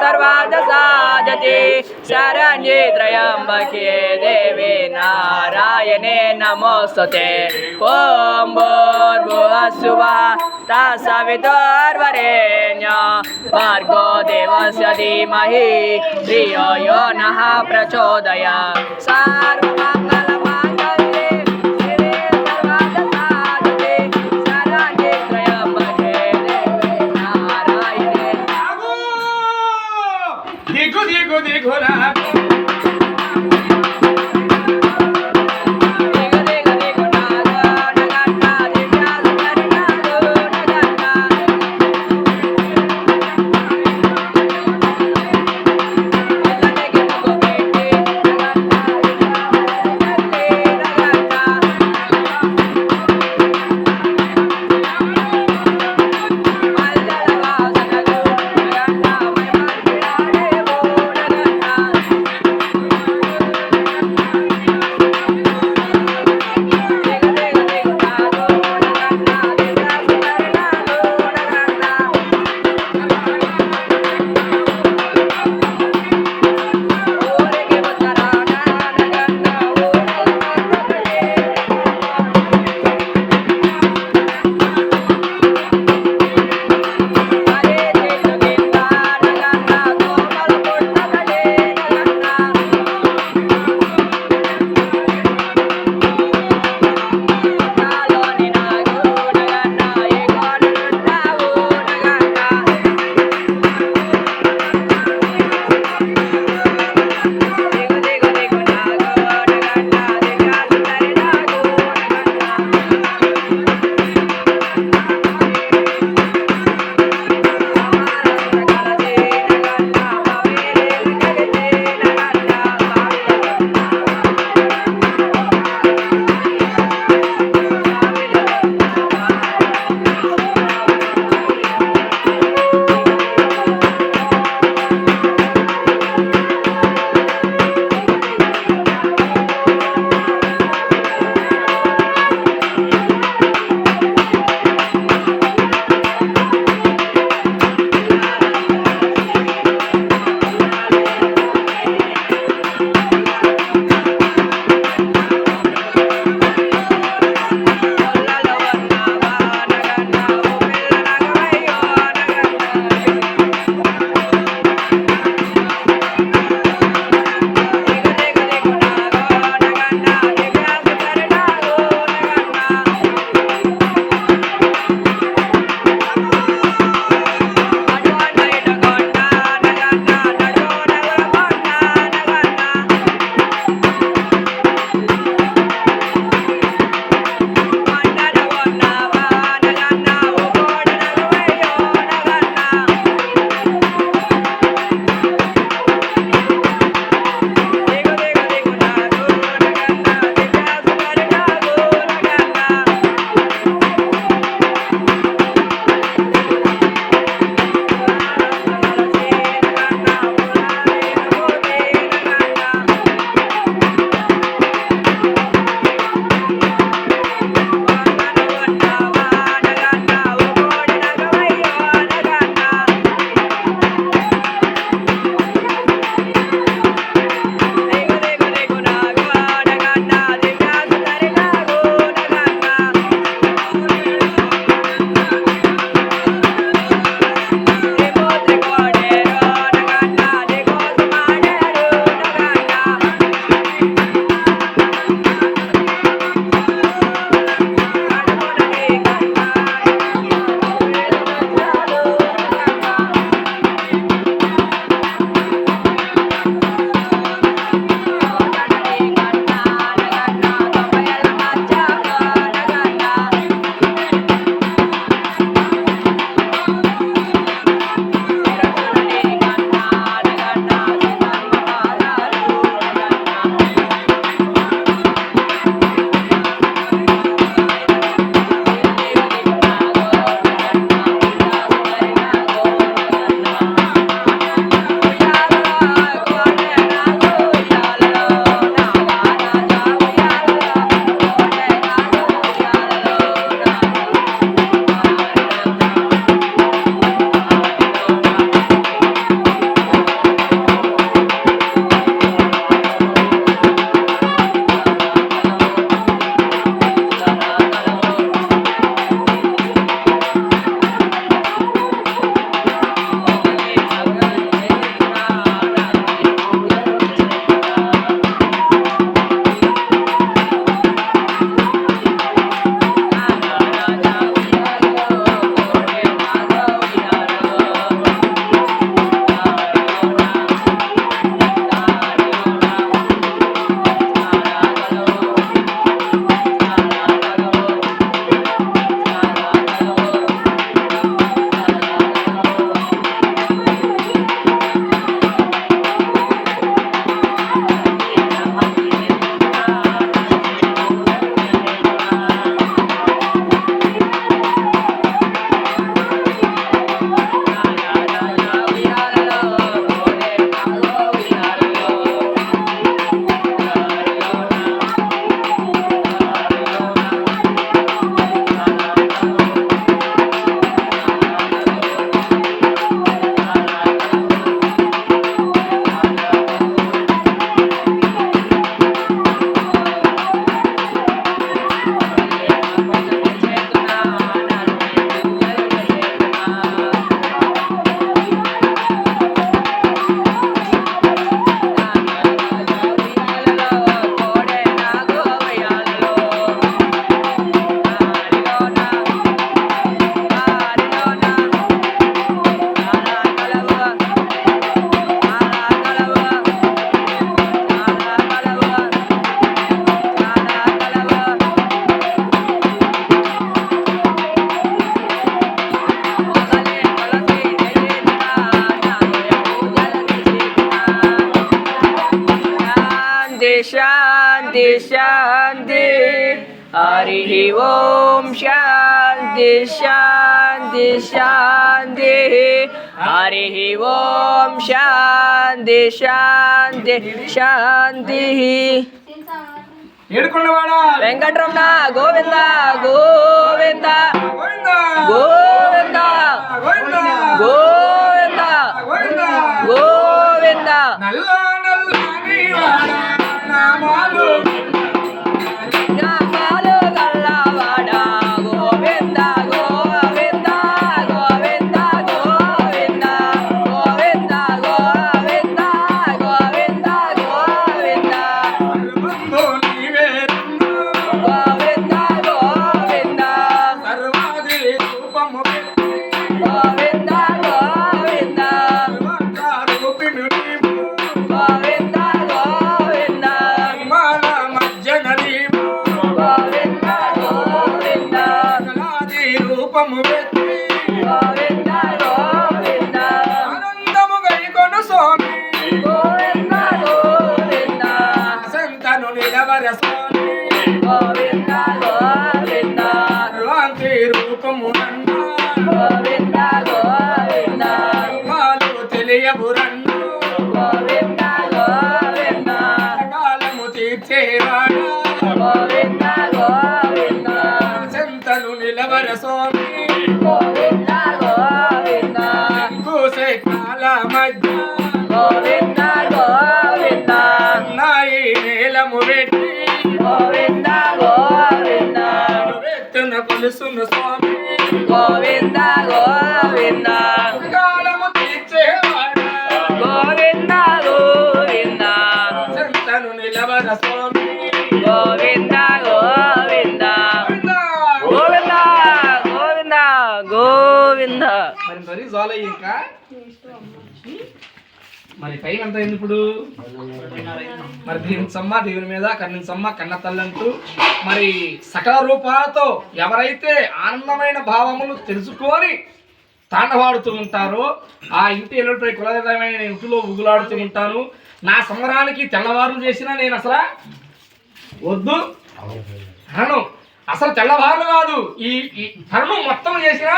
సర్వార్థకామినే శరణ్యే త్రయంబకే దేవి నారాయణే నమోస్తుతే ఓం భూర్భువస్సువః తత్సవితుర్వరేణ్యం భర్గో దేవస్య ధీమహి ధియో యో నః ప్రచోదయాత్ సర్వమంగళమాంగళ్యే శివే సర్వార్థసాధకే శరణ్యే ঘোরা ఓం శాంతి శాంతి శాంతి. హరి ఓం శాంతి శాంతి శాంతి. వెంకటరమణ గోవింద గోవింద. గోవిందా. గోవింద. మరి టైం ఎంత అయింది ఇప్పుడు? మరి దీని సమ్మ దేవుని మీద కన్నిన సమ్మ కన్న తల్లంటూ మరి సకల రూపాలతో ఎవరైతే ఆనందమైన భావములు తెలుసుకొని తాండవాడుతూ ఉంటారో ఆ ఇంటి ఎల్లుపై కులదమైన ఇంటిలో ఉగులాడుతూ ఉంటాను. నా సంబరానికి తెల్లవారులు చేసినా నేను అసలు వద్దు. అను అసలు తెల్లవారులు కాదు. ఈ ఈ తరుణం మొత్తం చేసినా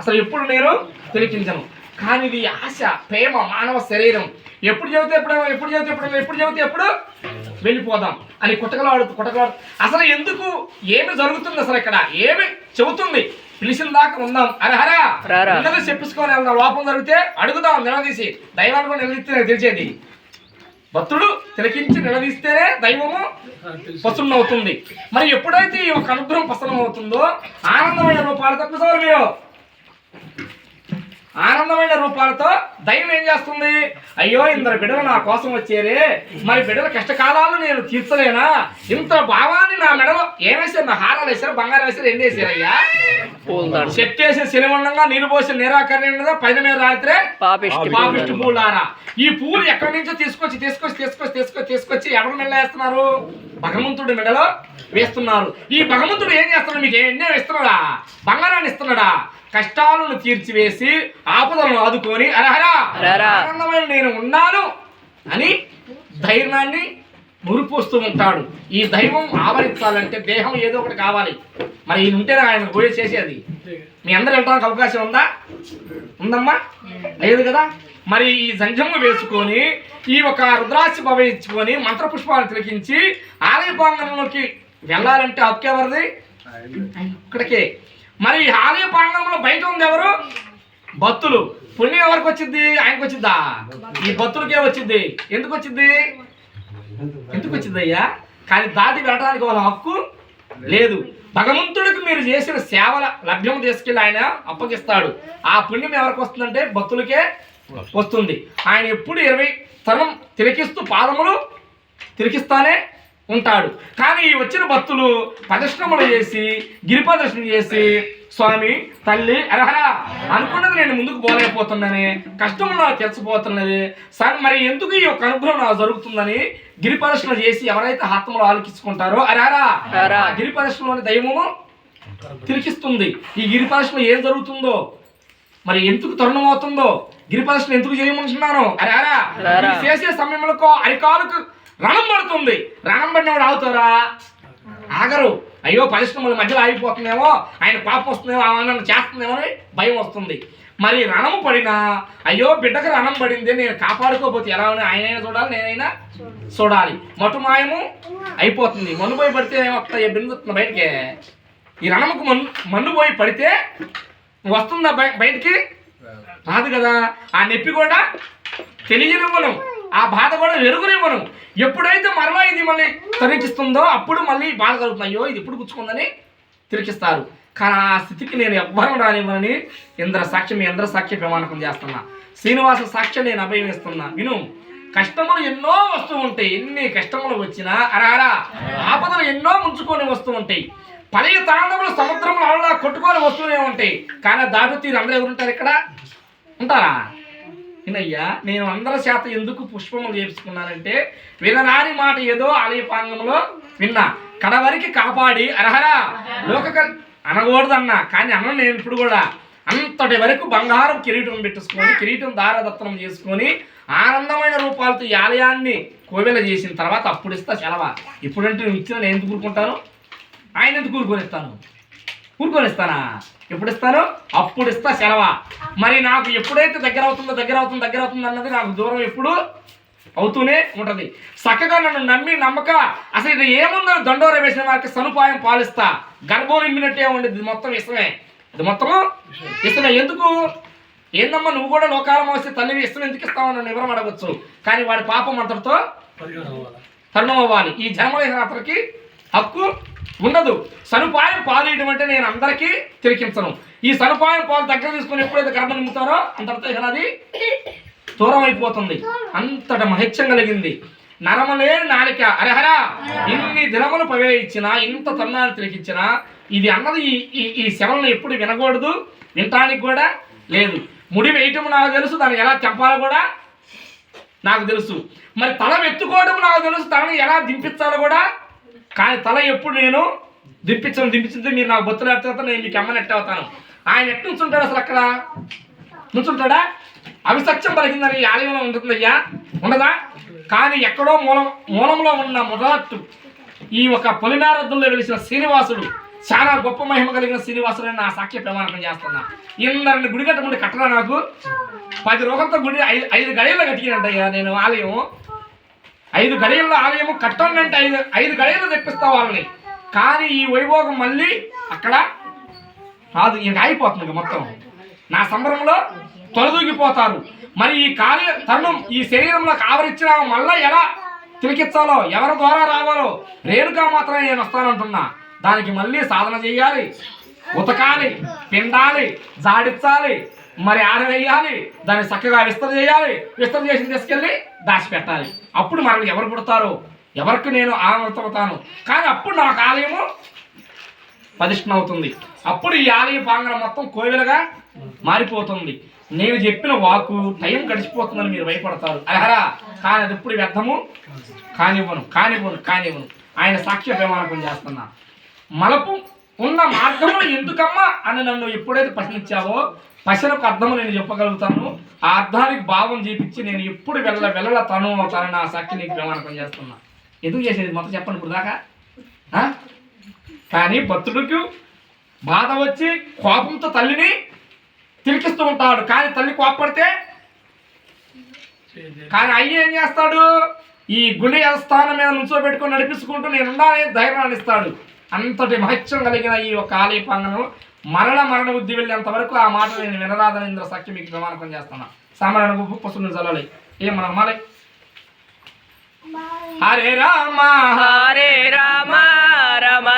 అసలు ఎప్పుడు నేను తిలకించను. కానీ ఇది ఆశ ప్రేమ మానవ శరీరం. ఎప్పుడు చెబితే ఎప్పుడు ఎప్పుడు చెబితే ఎప్పుడు ఎప్పుడు చెబితే ఎప్పుడు వెళ్ళిపోదాం అని కుటకలాడుతూ కుటకలాడు. అసలు ఎందుకు? ఏమి జరుగుతుంది అసలు ఇక్కడ? ఏమి చెబుతుంది? పిలిచిన దాకా ఉందాం. అరే హరా రారా. ఉన్నది చెప్పించుకొని వెళ్దాం. లోపం జరిగితే అడుగుదాం నిలదీసి. దైవాన్ని కూడా నిలదీస్తే తెలిసేది. భక్తుడు తిలకించి నిలదీస్తేనే దైవము పసునం అవుతుంది మరి ఎప్పుడైతే ఈ యొక్క అనుగ్రహం పసనం అవుతుందో ఆనందమైన రూపాలతో కూర్చోవాలి మీరు ఆనందమైన రూపాలతో దైవం ఏం చేస్తుంది? అయ్యో ఇందరు బిడ్డలు నా కోసం వచ్చేరే. మరి బిడ్డల కష్టకాలాలు నేను తీర్చలేనా? ఇంత భావాన్ని నా మెడలో ఏమేసారు? నా హారాలు వేసారు? బంగారం వేసారు? ఎన్ని వేసారయ్యా పూలదండ. చెట్టు వేసి శనివండంగా నీరు పోసి నిరాకరణ పైన మీద రాత్రే పాపిష్టి పూలారా. ఈ పూలు ఎక్కడి నుంచో తీసుకొచ్చి తీసుకొచ్చి తీసుకొచ్చి తీసుకొచ్చి తీసుకొచ్చి ఎవరి మెడలో వేస్తున్నారు? భగవంతుడి మెడలో వేస్తున్నారు. ఈ భగవంతుడు ఏం చేస్తున్నాడు? మీకు ఎన్నో ఇస్తున్నాడా? బంగారాన్ని ఇస్తున్నాడా? కష్టాలను తీర్చివేసి ఆపదలను ఆదుకొని అరహరా. అరహరా. ఆనందమైన నేను ఉన్నాను అని ధైర్యాన్ని మురిపోస్తూ ఉంటాడు. ఈ దైవం ఆవరించాలంటే దేహం ఏదో ఒకటి కావాలి. మరి ఈయన ఉంటేనే ఆయన పూజ చేసేది. మీ అందరూ వెళ్ళడానికి అవకాశం ఉందా? ఉందమ్మా? లేదు కదా? మరి ఈ జంజమ్ము వేసుకొని ఈ ఒక రుద్రాక్ష భవించుకొని మంత్రపుష్పాలు తిలకించి ఆలయ ప్రాంగణంలోకి వెళ్ళాలంటే హక్కు ఎవరిది? ఇక్కడికే. మరి ఈ ఆలయ ప్రాంగణంలో బయట ఉంది ఎవరు? భక్తులు. పుణ్యం ఎవరికి వచ్చింది? ఆయనకు వచ్చిందా? ఈ భక్తులకే వచ్చింది. ఎందుకు వచ్చింది? ఎందుకు వచ్చింది అయ్యా? కానీ దాటి వెళ్ళడానికి వాళ్ళ హక్కు లేదు. భగవంతుడికి మీరు చేసిన సేవల లభ్యం తీసుకెళ్ళి ఆయన అప్పగిస్తాడు. ఆ పుణ్యం ఎవరికి వస్తుందంటే భక్తులకే వస్తుంది. ఆయన ఎప్పుడు ఇరవై తరం తిరిగిస్తూ పాదములు తిరిగిస్తానే ఉంటాడు. కానీ ఈ వచ్చిన భక్తులు ప్రదర్శనములు చేసి గిరి ప్రదర్శన చేసి స్వామి తల్లి అరహరా అనుకున్నది నేను ముందుకు పోలేకపోతున్నాను కష్టం నాకు తెచ్చిపోతున్నది సార్ మరి ఎందుకు ఈ యొక్క అనుగ్రహం నాకు జరుగుతుందని గిరి ప్రదర్శన చేసి ఎవరైతే ఆత్మలు ఆలకించుకుంటారో అరహరా గిరి ప్రదర్శనలోని దైవము తిరిగిస్తుంది ఈ గిరి ప్రదర్శన ఏం జరుగుతుందో మరి ఎందుకు తరుణం అవుతుందో గిరి ప్రదర్శన ఎందుకు చేయమంటున్నాను అరే అరా అరే. ఈ చేసే సమయంలో అరికాలకు రణం పడుతుంది. రణం పడినప్పుడు ఆగుతారా? ఆగరు. అయ్యో పరిశ్రమల మధ్యలో ఆగిపోతుందేమో ఆయన పాపం వస్తుందేమో ఆమె చేస్తుందేమో అని భయం వస్తుంది. మరి రణము పడినా అయ్యో బిడ్డకు రణం పడింది నేను కాపాడుకోకపోతే ఎలా అని ఆయనైనా చూడాలి నేనైనా చూడాలి. మటు మాయము అయిపోతుంది. మన్ను పోయి పడితే ఏమొస్తాయి? బిందుతుంది బయటికి. ఈ రణముకు మన్ను మన్ను పోయి పడితే వస్తుందా బయ- బయటికి? రాదు కదా. ఆ నొప్పి కూడా తెలియనివ్వను. ఆ బాధ కూడా వెరుగునివ్వను ఎప్పుడైతే మరలా ఇది మళ్ళీ తరికిస్తుందో అప్పుడు మళ్ళీ బాధ కలుగుతుంది. అయ్యో ఇది ఎప్పుడు గుచ్చుకుందని తిరిగిస్తారు. కానీ ఆ స్థితికి నేను ఎవ్వరం రానివ్వనని ఇంద్ర సాక్ష్యం ఇంద్ర సాక్ష్య ప్రమాణకం చేస్తున్నా. శ్రీనివాస సాక్ష్యం నేను అభయమిస్తున్నా విను కష్టములు ఎన్నో వస్తూ ఉంటాయి. ఎన్ని కష్టములు వచ్చినా అరారా ఆపదలు ఎన్నో ముంచుకొని వస్తూ ఉంటాయి. పలయ తాండములు సముద్రంలో అలా కొట్టుకొని వస్తూనే ఉంటాయి. కానీ దాటు తీరు అందరూ ఎవరుంటారు ఇక్కడ? ఉంటారా? వినయ్యా నేను అందరి శాతం ఎందుకు పుష్పములు చేపించుకున్నానంటే వినరాని మాట ఏదో ఆలయ పాంగంలో విన్నా కడవరికి కాపాడి అర్హరా లోక అనకూడదు అన్నా కానీ అన్న నేను ఇప్పుడు కూడా. అంతటి వరకు బంగారం కిరీటం పెట్టేసుకొని కిరీటం దారదత్తనం చేసుకొని ఆనందమైన రూపాలతో ఈ ఆలయాన్ని కోవెల చేసిన తర్వాత అప్పుడు ఇస్తా సెలవా. ఇప్పుడంటే నువ్వు ఇచ్చిన నేను ఎందుకు కూరుకుంటాను ఆయన ఎందుకు కూరుకొనిస్తాను కూరుకొనిస్తానా ఎప్పుడు ఇస్తాను అప్పుడు ఇస్తా సెలవా మరి నాకు ఎప్పుడైతే దగ్గర అవుతుందో దగ్గర అవుతుందో దగ్గర అవుతుందో అన్నది నాకు దూరం ఎప్పుడు అవుతూనే ఉంటది. చక్కగా నన్ను నమ్మి నమ్మక అసలు ఇది ఏముందో దండోర వేసిన వారికి సదుపాయం పాలిస్తా. గర్భం నింపినట్టే ఉండేది ఇది మొత్తం ఇష్టమే. ఇది మొత్తము ఇష్టమే. ఎందుకు? ఏందమ్మా నువ్వు కూడా లోకాలం వస్తే తల్లి ఇష్టం ఎందుకు ఇస్తావు నన్ను వివరం అడగచ్చు. కానీ వాడి పాపం అంతటితో తరుణం అవ్వాలి. ఈ జన్మలేసిన అతనికి హక్కు ఉండదు. సదుపాయం పాలేయడం అంటే నేను అందరికీ తిరిగించను ఈ సదుపాయం పాలు దగ్గర తీసుకొని ఎప్పుడైతే గర్భం నింపుతారో అంతటితో ఇక అది దూరం అయిపోతుంది అంతట మహత్యం కలిగింది. నరమలేని నాలిక. అరహరా ఇన్ని దినములు పవేయించినా ఇంత తరుణాన్ని తిరిగించినా ఇది అన్నది ఈ ఈ శవలను ఎప్పుడు వినకూడదు వినటానికి కూడా లేదు. ముడి వేయటం నాకు తెలుసు దాన్ని ఎలా తెంపాలో కూడా నాకు తెలుసు. మరి తల ఎత్తుకోవడం నాకు తెలుసు తలని ఎలా దింపించాలో కూడా కానీ తల ఎప్పుడు నేను దింపించను దింపించితే మీరు నాకు బొత్తులు ఎట్టవుతాను నేను మీకు అమ్మని అవుతాను. ఆయన ఎట్టు నుంచుంటాడు అసలు అక్కడ? నుంచుంటాడా? అవిసత్యం పలికిందని ఆలయంలో ఉంటుందయ్యా? ఉండదా? కానీ ఎక్కడో మూలం మూలంలో ఉన్న మొదలట్టు ఈ ఒక పొలినారద్దుల్లో వెలిసిన శ్రీనివాసుడు చాలా గొప్ప మహిమ కలిగిన శ్రీనివాసుడు అని నా సాక్ష్య ప్రమాణం చేస్తున్నా. ఇందరిని గుడి కట్టకుండా కట్టరా నాకు? పది రోజులతో గుడి ఐదు ఐదు గడియల్లో కట్టినంటయ్యా నేను ఆలయం. ఐదు గడియల్లో ఆలయము కట్టండి ఐదు ఐదు గడియలు తెప్పిస్తా వాళ్ళని. కానీ ఈ వైభోగం మళ్ళీ అక్కడ రాదు ఇంక అయిపోతుంది మొత్తం. నా సంబరంలో తొలదూగిపోతారు. మరి ఈ కాలి తరుణం ఈ శరీరంలో ఆవరించిన మళ్ళా ఎలా తిరిగిచ్చాలో ఎవరి ద్వారా రావాలో రేణుగా మాత్రమే నేను వస్తానంటున్నా. దానికి మళ్ళీ సాధన చేయాలి ఉతకాలి పిండాలి జాడించాలి మరి ఆరవేయాలి దాన్ని చక్కగా విస్తర చేయాలి. విస్తర చేసి తీసుకెళ్ళి దాచిపెట్టాలి అప్పుడు మరి ఎవరు పుడతారు? ఎవరికి నేను ఆనందమవుతాను కానీ అప్పుడు నాకు ఆలయము పదిష్టం అవుతుంది. అప్పుడు ఈ ఆలయ ప్రాంగణం మొత్తం కోవిలుగా మారిపోతుంది. నేను చెప్పిన వాకు టైం గడిచిపోతుందని మీరు భయపడతారు. అహరా కానీ అది ఎప్పుడు వ్యర్థము? కానివ్వను కానివ్వను కానివ్వను. ఆయన సాక్ష్య ప్రమాణకం చేస్తున్నా. మలపు ఉన్న మార్గంలో ఎందుకమ్మా అని నన్ను ఎప్పుడైతే ప్రశ్నించావో ప్రశ్నకు అర్థము నేను చెప్పగలుగుతాను. ఆ అర్థానికి భావం చూపించి నేను ఎప్పుడు వెళ్ళ వెళ్ళ తను అవుతానని నా సాక్షి నీకు ప్రమాణకం చేస్తున్నా. ఎందుకు చేసేది? మొత్తం చెప్పండి ఇప్పుడు దాకా. కానీ భక్తుడికి బాధ వచ్చి కోపంతో తల్లిని తిరిగిస్తూ ఉంటాడు. కానీ తల్లి కోపడితే కానీ అయ్యి ఏం చేస్తాడు? ఈ గుండె స్థానం మీద నుంచోబెట్టుకొని నడిపించుకుంటూ నేను ఉండాలని ధైర్యాన్ని ఇస్తాడు. అంతటి మహత్యం కలిగిన ఈ ఒక ఆలయ ప్రాంగణం మరణ మరణ బుద్ధి వెళ్ళేంత వరకు ఆ మాట నేను వినరాదని ఇంద్ర సఖ్య మీకు ప్రమాణకం చేస్తున్నా. సామాన్య గుప్పు ఏం మనం అమ్మాలి? హరే రామ హరే రామ రమ.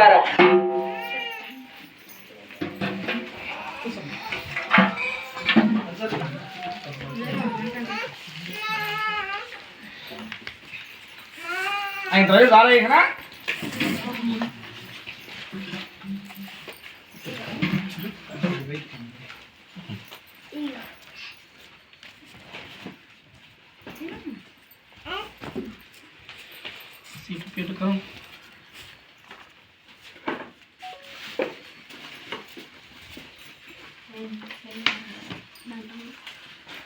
శంకర ఆయన రోజు చాలా ఇక్కడ సీటు పెట్టుకో